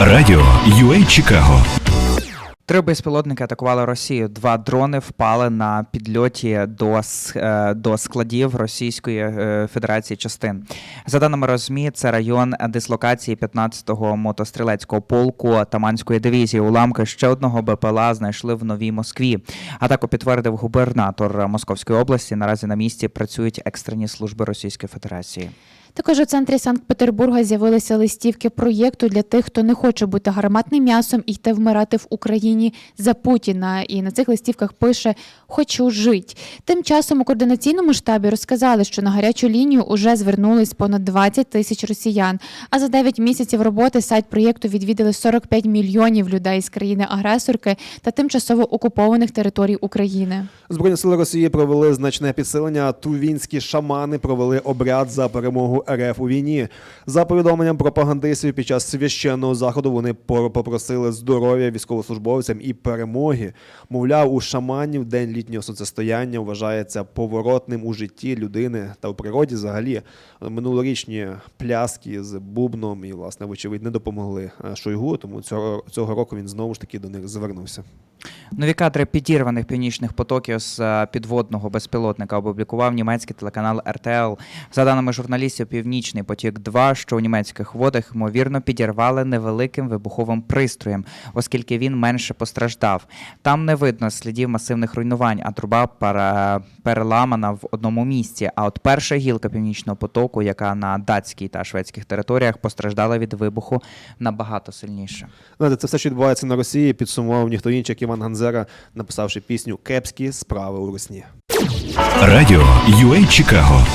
Радіо UA Чикаго. Три безпілотники атакували Росію. Два дрони впали на підльоті до, е, до складів Російської е, Федерації частин. За даними РОЗМІ, це район дислокації 15-го мотострілецького полку Таманської дивізії. Уламки ще одного БПЛА знайшли в Новій Москві. Атаку підтвердив губернатор Московської області. Наразі на місці працюють екстрені служби Російської Федерації. Також у центрі Санкт-Петербурга з'явилися листівки проєкту для тих, хто не хоче бути гарматним м'ясом і йти вмирати в Україні за Путіна. І на цих листівках пише Хочу жить. Тим часом у координаційному штабі розказали, що на гарячу лінію уже звернулись понад 20 тисяч росіян. А за 9 місяців роботи сайт проєкту відвідали 45 мільйонів людей з країни-агресорки та тимчасово окупованих територій України. Збройні сили Росії провели значне підсилення. Тувінські шамани провели обряд за перемогу РФ у війні. За повідомленням пропагандистів, під час священного заходу вони попросили здоров'я військовослужбовцям і перемоги. Мовляв, у шаманів день літнього сонцестояння вважається поворотним у житті людини та у природі. Взагалі минулорічні пляски з бубном і власне вочевидь не допомогли е, Шойгу. Тому цього цього року він знову ж таки до них звернувся. Нові кадри підірваних північних потоків з е, підводного безпілотника опублікував німецький телеканал РТЛ. За даними журналістів, Північний потік 2 що у німецьких водах ймовірно підірвали невеликим вибуховим пристроєм, оскільки він менше постраждав. Там не видно слідів масивних руйнувань, а труба переламана в одному місці. А от перша гілка північного потоку, яка на датській та шведських територіях постраждала від вибуху набагато сильніше. Це все, що відбувається на Росії, підсумував ніхто інший, як Іван Ганзера, написавши пісню Кепські справи у русні. Радіо UA Чикаго.